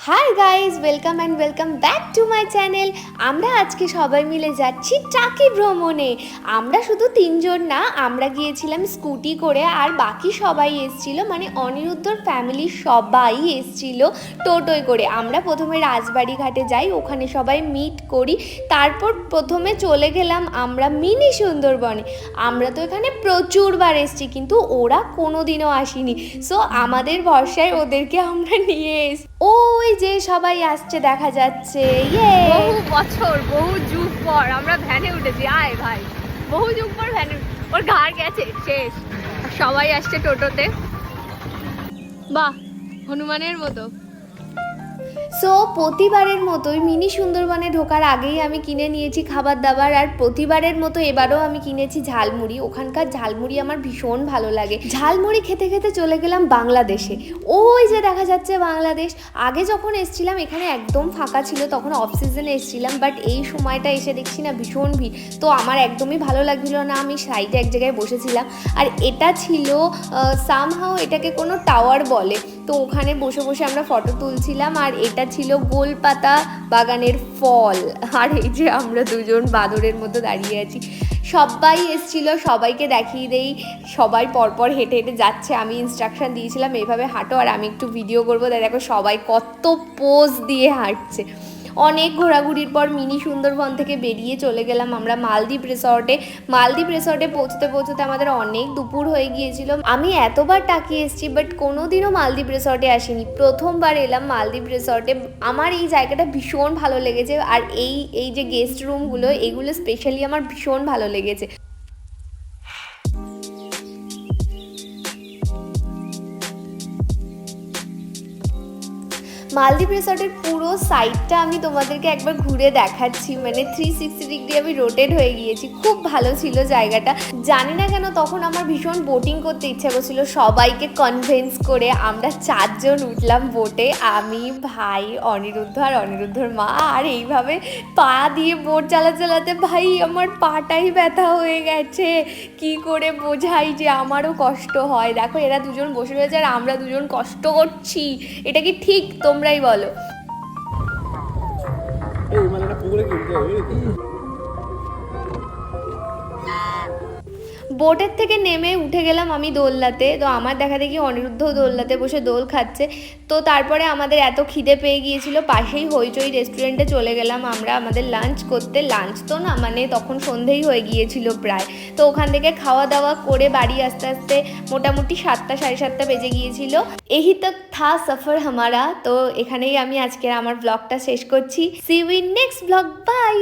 Hi guys welcome and welcome back to my channel আমরা আজকে সবাই মিলে যাচ্ছি টাকি ভ্রমণে। আমরা শুধু তিনজন না, আমরা গিয়েছিলাম স্কুটি করে আর বাকি সবাই এসছিল মানে অনিরুদ্ধর ফ্যামিলির সবাই এসছিল টোটোয় করে। আমরা প্রথমে রাজবাড়ি ঘাটে যাই, ওখানে সবাই মিট করি, তারপর প্রথমে চলে গেলাম আমরা মিনি সুন্দরবনে। আমরা তো এখানে প্রচুরবার এসছি, কিন্তু ওরা কোনো দিনও আসেনি। সো আমাদের ভরসায় ওদেরকে আমরা নিয়ে এস ওই যে সবাই আসছে, দেখা যাচ্ছে। ইয়ে বহু বছর, বহু যুগ পর আমরা ভ্যানে উঠেছি। আয় ভাই, বহু যুগ পর ভ্যানে ওর ঘাড় গেছে, শেষ। সবাই আসছে টোটোতে। বাহ, হনুমানের মতো। সো প্রতিবারের মতোই মিনি সুন্দরবনে ঢোকার আগেই আমি কিনে নিয়েছি খাবার দাবার আর প্রতিবারের মতো এবারও আমি কিনেছি ঝালমুড়ি। ওখানকার ঝালমুড়ি আমার ভীষণ ভালো লাগে। ঝালমুড়ি খেতে খেতে চলে গেলাম বাংলাদেশে। ওই যে দেখা যাচ্ছে বাংলাদেশ, আগে যখন এসছিলাম এখানে একদম ফাঁকা ছিল, তখন অফ সিজনে এসছিলাম বাট এই সময়টা এসে দেখছি না ভীষণ ভিড়। তো আমার একদমই ভালো লাগছিল না, আমি সাইডে এক জায়গায় বসেছিলাম। আর এটা ছিল সামহাও এটাকে কোনো টাওয়ার বলে। তো ওখানে বসে বসে আমরা ফটো তুলছিলাম আর এটা ছিল গোলপাতা বাগানের ফল। আর এই যে আমরা দুজন বাঁদরের মতো দাঁড়িয়ে আছি। সবাই এসছিল, সবাইকে দেখিয়ে দেই। সবাই পরপর হেঁটে হেঁটে যাচ্ছে। আমি ইনস্ট্রাকশন দিয়েছিলাম, এইভাবে হাঁটো আর আমি একটু ভিডিও করব। দেখো সবাই কত পোজ দিয়ে হাঁটছে। অনেক ঘোরাঘুরির পর মিনি সুন্দরবন থেকে বেরিয়ে চলে গেলাম আমরা মালদ্বীপ রিসর্টে মালদ্বীপ রিসর্টে পৌঁছতে পৌঁছতে আমাদের অনেক দুপুর হয়ে গিয়েছিল। আমি এতবার তাকিয়ে এসেছি বাট কোনোদিনও মালদ্বীপ রিসর্টে আসিনি। প্রথমবার এলাম মালদ্বীপ রিসর্টে আমার এই জায়গাটা ভীষণ ভালো লেগেছে, আর এই এই যে গেস্ট রুমগুলো এগুলো স্পেশালি আমার ভীষণ ভালো লেগেছে। মালদ্বীপ রিসর্টের পুরো সাইডটা আমি তোমাদেরকে একবার ঘুরে দেখাচ্ছি। মানে থ্রি সিক্সটি ডিগ্রি আমি রোটেট হয়ে গিয়েছি। খুব ভালো ছিল জায়গাটা। জানি না কেন তখন আমার ভীষণ বোটিং করতে ইচ্ছা করছিল। সবাইকে কনভিন্স করে আমরা চারজন উঠলাম বোটে আমি, ভাই, অনিরুদ্ধ আর অনিরুদ্ধর মা। আর এইভাবে পা দিয়ে বোট চালা চালাতে, ভাই, আমার পাটাই ব্যথা হয়ে গেছে। কি করে বোঝাই যে আমারও কষ্ট হয়। দেখো, এরা দুজন বসে রয়েছে আর আমরা দুজন কষ্ট করছি। এটা কি ঠিক? তোমরাই বলো। বোটের থেকে নেমে উঠে গেলাম আমি দোলনাতে। তো আমার দেখা দেখি অনিরুদ্ধ দোলনাতে বসে দোল খাচ্ছে। তো তারপরে আমাদের এত খিদে পেয়ে গিয়েছিল, পাশেই হইচই রেস্টুরেন্টে চলে গেলাম আমরা আমাদের লাঞ্চ করতে। লাঞ্চ তো না মানে তখন সন্ধেই হয়ে গিয়েছিল প্রায়। তো ওখান থেকে খাওয়া দাওয়া করে বাড়ি আস্তে আস্তে মোটামুটি সাতটা, সাড়ে সাতটা বেজে গিয়েছিল। এই তক থা সফর হামারা। তো এখানেই আমি আজকের আমার ব্লগটা শেষ করছি। See you in next blog bye